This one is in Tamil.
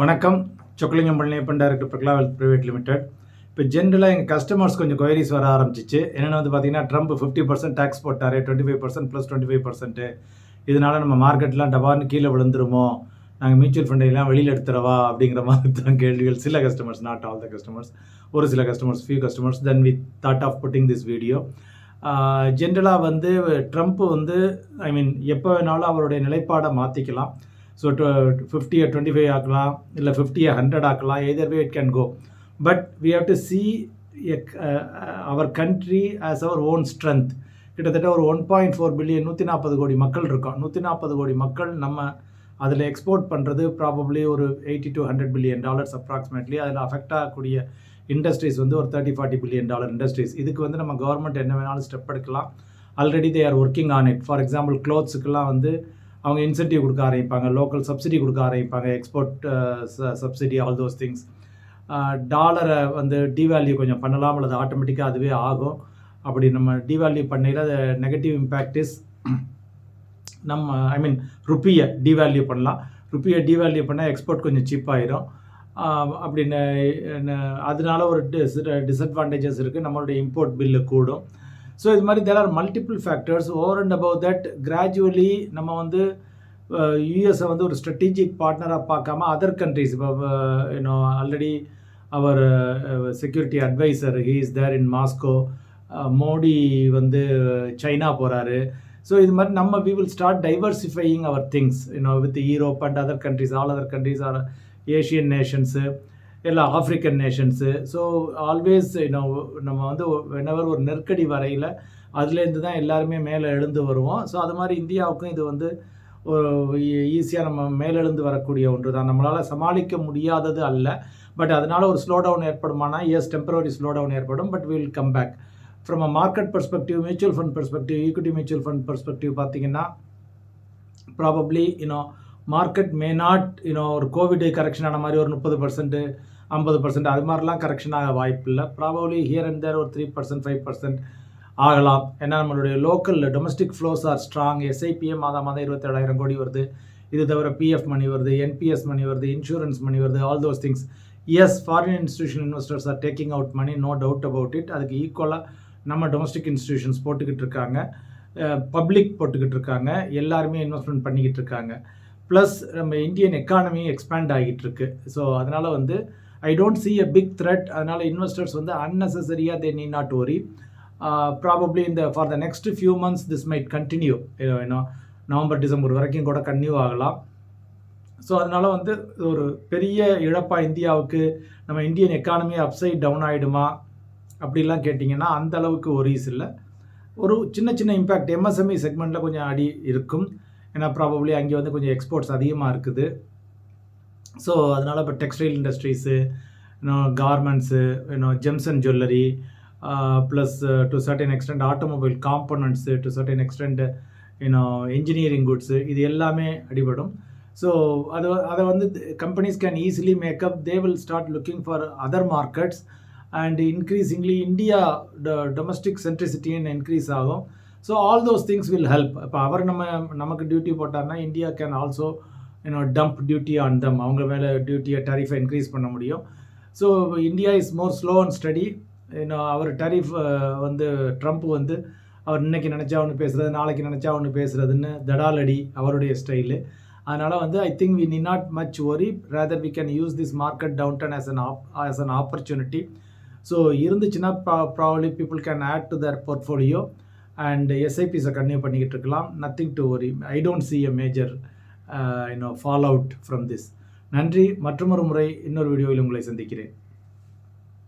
வணக்கம். Chockalingam Palaniappan director Prakla wealth private limited. இப்போ ஜென்ரலாக எங்கள் கஸ்டமர்ஸ் கொஞ்சம் கொயரிஸ் வர ஆரம்பிச்சிச்சு. என்னென்ன வந்து பார்த்தீங்கன்னா ட்ரம்ப் ஃபிஃப்டி பர்சன்ட் டேக்ஸ் போட்டார் twenty five percent plus twenty five percent இதனால் நம்ம மார்க்கெட்லாம் டபார்னு கீழே விழுந்துருமோ? நாங்கள் மியூச்சுவல் ஃபண்டையெல்லாம் வெளியில் எடுத்துறவா அப்படிங்கிற மாதிரி தான் கேள்விகள். சில customers not all the customers ஒரு சில customers few customers then we thought of putting this video ஜென்ரலாக வந்து ட்ரம்ப் வந்து ஐ மீன் எப்போ வேணாலும் அவருடைய நிலைப்பாடை மாற்றிக்கலாம் ஸோ ஃபிஃப்டியை டுவெண்ட்டி ஃபைவ் ஆக்கலாம் இல்லை ஃபிஃப்டியை ஹண்ட்ரட் ஆக்கலாம் either way it can go but we have to see our country as our own strength கிட்டத்தட்ட ஒரு ஒன் பாயிண்ட் ஃபோர் பில்லியன் நூற்றி நாற்பது கோடி மக்கள் இருக்கோம். நூற்றி நாற்பது கோடி மக்கள் நம்ம அதில் எக்ஸ்போர்ட் பண்ணுறது ப்ராபப்ளி ஒரு eighty to hundred billion dollars approximately அதில் அஃபெக்ட் ஆகக்கூடிய இண்டஸ்ட்ரீஸ் வந்து ஒரு thirty forty billion dollar industries இதுக்கு வந்து நம்ம கவர்மெண்ட் என்ன வேணாலும் ஸ்டெப் எடுக்கலாம். Already they are working on it for example க்ளோத்ஸுக்கெல்லாம் வந்து அவங்க இன்சென்டிவ் கொடுக்க ஆரம்பிப்பாங்க லோக்கல் சப்சிடி கொடுக்க ஆரம்பிப்பாங்க export subsidy all those things டாலரை வந்து டிவேல்யூ கொஞ்சம் பண்ணலாம் அல்லது ஆட்டோமேட்டிக்காக அதுவே ஆகும். அப்படி நம்ம டிவேல்யூ பண்ணையில் அது நெகட்டிவ் இம்பேக்ட் இஸ் நம்ம ஐ மீன் ருப்பியை டிவேல்யூ பண்ணலாம். ருப்பியை டிவேல்யூ பண்ணால் எக்ஸ்போர்ட் கொஞ்சம் சீப்பாயிரும் அப்படின்னு அதனால ஒரு டிஸ் டிஸ்அட்வான்டேஜஸ் இருக்குது நம்மளுடைய இம்போர்ட் பில்லு கூடும். ஸோ இது மாதிரி there are multiple factors over and above that gradually நம்ம வந்து யூஎஸை வந்து ஒரு ஸ்ட்ராட்டஜிக் பார்ட்னராக பார்க்காம அதர் கண்ட்ரிஸ் இப்போ you know already our security advisor he is there in Moscow Modi வந்து சைனா போகிறாரு ஸோ இது மாதிரி நம்ம we will start diversifying our things you know with Europe and other countries all other countries are Asian nations எல்லா African nations so always you know நம்ம வந்து வெனவர் ஒரு நெருக்கடி வரையில் அதுலேருந்து தான் எல்லாருமே மேலே எழுந்து வருவோம். ஸோ அது மாதிரி இந்தியாவுக்கும் இது வந்து ஒரு ஈஸியாக நம்ம மேலெழுந்து வரக்கூடிய ஒன்று தான். நம்மளால் சமாளிக்க முடியாதது அல்ல. பட் அதனால் ஒரு ஸ்லோ டவுன் ஏற்படுமானா? எஸ் டெம்பரரி ஸ்லோ டவுன் ஏற்படும் but will come back from a market perspective mutual fund perspective equity mutual fund perspective பார்த்தீங்கன்னா probably you know market may not you know ஒரு கோவிட் கரெக்ஷன் ஆன மாதிரி ஒரு முப்பது பர்சன்ட்டு ஐம்பது பர்சன்ட் அது மாதிரிலாம் கரெக்ஷன் ஆக வாய்ப்பு இல்லை ப்ராபப்ளி ஹியர் அண்ட் தேர் ஒரு த்ரீ பர்சன்ட் ஃபைவ் பர்சன்ட் ஆகலாம். ஏன்னா நம்மளுடைய local domestic flows are strong எஸ்ஐபிஎம் மாதம் மாதம் இருபத்தேழாயிரம் கோடி வருது. இது தவிர பிஎஃப் மணி வருது என்பிஎஸ் மணி வருது இன்சூரன்ஸ் மணி வருது all those things yes foreign institution investors are taking out money no doubt about it அதுக்கு ஈக்குவலாக நம்ம டொமஸ்டிக் இன்ஸ்டியூஷன்ஸ் போட்டுக்கிட்டு இருக்காங்க. பப்ளிக் போட்டுக்கிட்டு இருக்காங்க. எல்லாருமே இன்வெஸ்ட்மெண்ட் பண்ணிக்கிட்டு இருக்காங்க. ப்ளஸ் நம்ம இந்தியன் எக்கானமி எக்ஸ்பேண்ட் ஆகிட்டு இருக்கு. ஸோ அதனால் வந்து I don't see a big threat அதனால் இன்வெஸ்டர்ஸ் வந்து அன்னெசரியாக they need not worry probably இந்த for the next few months this might continue ஏன்னோ November December வரைக்கும் கூட கன்டினியூ ஆகலாம். ஸோ அதனால் வந்து ஒரு பெரிய இழப்பாக இந்தியாவுக்கு நம்ம இந்தியன் எக்கானமி அப்சைட் டவுன் ஆகிடுமா அப்படிலாம் கேட்டிங்கன்னா அந்த அளவுக்கு ஒரீஸ் இல்லை. ஒரு சின்ன சின்ன இம்பேக்ட் எம்எஸ்எம்இ செக்மெண்ட்டில் கொஞ்சம் அடி இருக்கும். ஏன்னா ப்ராபப்ளி அங்கே வந்து கொஞ்சம் எக்ஸ்போர்ட்ஸ் அதிகமாக இருக்குது. ஸோ அதனால் இப்போ டெக்ஸ்டைல் இண்டஸ்ட்ரீஸு இன்னும் கார்மெண்ட்ஸு இன்னும் gems and jewellery plus to certain extent automobile components to certain extent இன்னும் இன்ஜினியரிங் குட்ஸு இது எல்லாமே அடிபடும். ஸோ அது அதை வந்து companies can easily make up they will start looking for other markets and increasingly India domestic சென்ட்ரிசிட்டின்னு increase ஆகும். So all those things will help இப்போ அவர் நம்ம நமக்கு duty போட்டார்னா India can also you know dump duty on them அவங்க மேலே டியூட்டியை டரிஃபை இன்க்ரீஸ் பண்ண முடியும். So India is more slow and study இன்னும் அவர் டரிஃப் வந்து ட்ரம்ப் வந்து அவர் இன்னைக்கு நினச்சா ஒன்று பேசுகிறது நாளைக்கு நினச்சா ஒன்று பேசுகிறதுன்னு தடாலடி அவருடைய ஸ்டைலு அதனால் வந்து I think we need not much worry rather we can use this market downturn as an op as an opportunity so இருந்துச்சுன்னா pro probably people can add to their portfolio and எஸ்ஐபிஸை continue பண்ணிக்கிட்டு இருக்கலாம். Nothing to worry I don't see a major you know fall out from this நன்றி. மற்றொரு முறை இன்னொரு வீடியோவில் உங்களை சந்திக்கிறேன்.